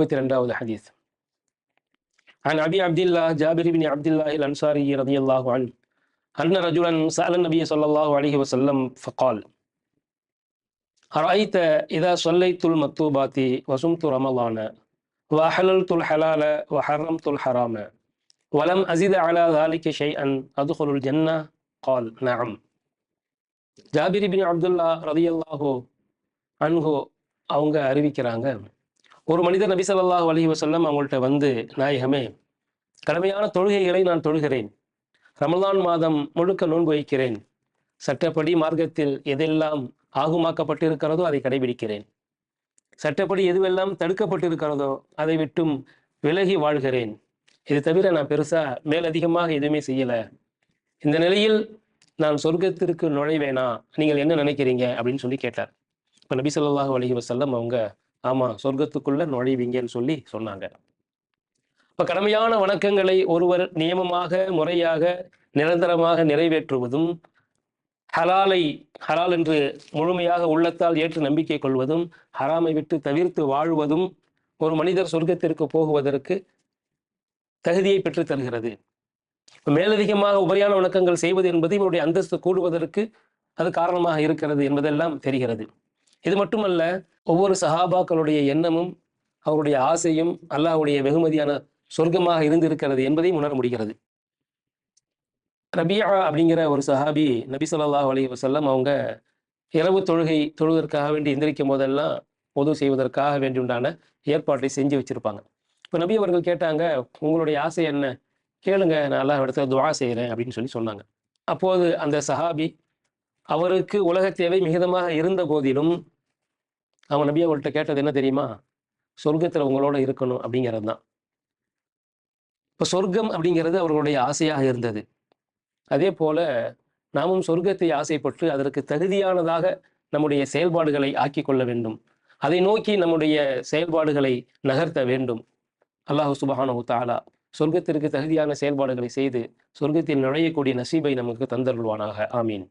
முப்பத்தி ரெண்டாவது ஹதீஸ் عن أبي عبد الله جابر بن عبد الله الأنصاري رضي الله عنه أن رجلا سأل النبي صلى الله عليه وسلم فقال أرأيت إذا صليت المكتوبات وصمت رمضان وأحللت الحلال وحرمت الحرام ولم أزد على ذلك شيئا أدخل الجنة قال نعم ஜாபிரி பின் அப்துல்லா ரதியல்லாஹோ அன்ஹோ அவங்க அறிவிக்கிறாங்க ஒரு மனிதர் நபி ஸல்லல்லாஹு அலைஹி வஸல்லம் அவங்கள்ட்ட வந்து நாயகமே கடமையான தொழுகைகளை நான் தொழுகிறேன். ரமலான் மாதம் முழுக்க நோன்பு வைக்கிறேன். சட்டப்படி மார்க்கத்தில் எதெல்லாம் ஆகுமாக்கப்பட்டிருக்கிறதோ அதை கடைபிடிக்கிறேன். சட்டப்படி எதுவெல்லாம் தடுக்கப்பட்டிருக்கிறதோ அதை விட்டும் விலகி வாழ்கிறேன். இது தவிர நான் பெருசா மேலதிகமாக எதுவுமே செய்யல. இந்த நிலையில் நான் சொர்க்கத்திற்கு நுழைவேனா? நீங்கள் என்ன நினைக்கிறீங்க? அப்படின்னு சொல்லி கேட்டார். இப்போ நபி சொல்லாஹு அலைஹி வசல்லம் அவங்க ஆமாம் சொர்க்கத்துக்குள்ள நுழைவீங்கன்னு சொல்லி சொன்னாங்க. இப்போ கடமையான வணக்கங்களை ஒருவர் நியமமாக முறையாக நிரந்தரமாக நிறைவேற்றுவதும் ஹலாலை ஹலால் என்று முழுமையாக உள்ளத்தால் ஏற்று நம்பிக்கை கொள்வதும் ஹராமை விட்டு தவிர்த்து வாழ்வதும் ஒரு மனிதர் சொர்க்கத்திற்கு போகுவதற்கு தகுதியை பெற்று தருகிறது. மேலதிகமாக உபரியான வணக்கங்கள் செய்வது என்பது இவருடைய அந்தஸ்து கூடுவதற்கு அது காரணமாக இருக்கிறது என்பதெல்லாம் தெரிகிறது. இது மட்டுமல்ல ஒவ்வொரு சஹாபாக்களுடைய எண்ணமும் அவருடைய ஆசையும் அல்லாஹ்வுடைய வெகுமதியான சொர்க்கமாக இருந்திருக்கிறது என்பதையும் உணர முடிகிறது. ரபியா அப்படிங்கிற ஒரு சஹாபி நபி சொல்லாஹ் அலி வசல்லம் அவங்க இரவு தொழுகை தொழுவதற்காக வேண்டி எந்திரிக்கும் போதெல்லாம் பொது செய்வதற்காக வேண்டி உண்டான ஏற்பாட்டை செஞ்சு வச்சிருப்பாங்க. இப்போ நபி அவர்கள் கேட்டாங்க உங்களுடைய ஆசை என்ன? கேளுங்க நான் அல்லாஹ் இடத்துல துவா செய்கிறேன் அப்படின்னு சொல்லி சொன்னாங்க. அப்போது அந்த சஹாபி அவருக்கு உலக தேவை மிகுதமாக இருந்த போதிலும் அவங்க நபி அவங்கள்ட்ட கேட்டது என்ன தெரியுமா? சொர்க்கத்தில் உங்களோட இருக்கணும் அப்படிங்கிறது தான். இப்போ சொர்க்கம் அப்படிங்கிறது அவர்களுடைய ஆசையாக இருந்தது. அதே போல நாமும் சொர்க்கத்தை ஆசைப்பட்டு அதற்கு தகுதியானதாக நம்முடைய செயல்பாடுகளை ஆக்கி கொள்ள வேண்டும். அதை நோக்கி நம்முடைய செயல்பாடுகளை நகர்த்த வேண்டும். அல்லாஹு சுபஹானஹு தாலா சொர்க்கத்திற்கு தகுதியான செயல்பாடுகளை செய்து சொர்க்கத்தில் நுழையக்கூடிய நசீபை நமக்கு தந்தருள்வானாக. ஆமீன்.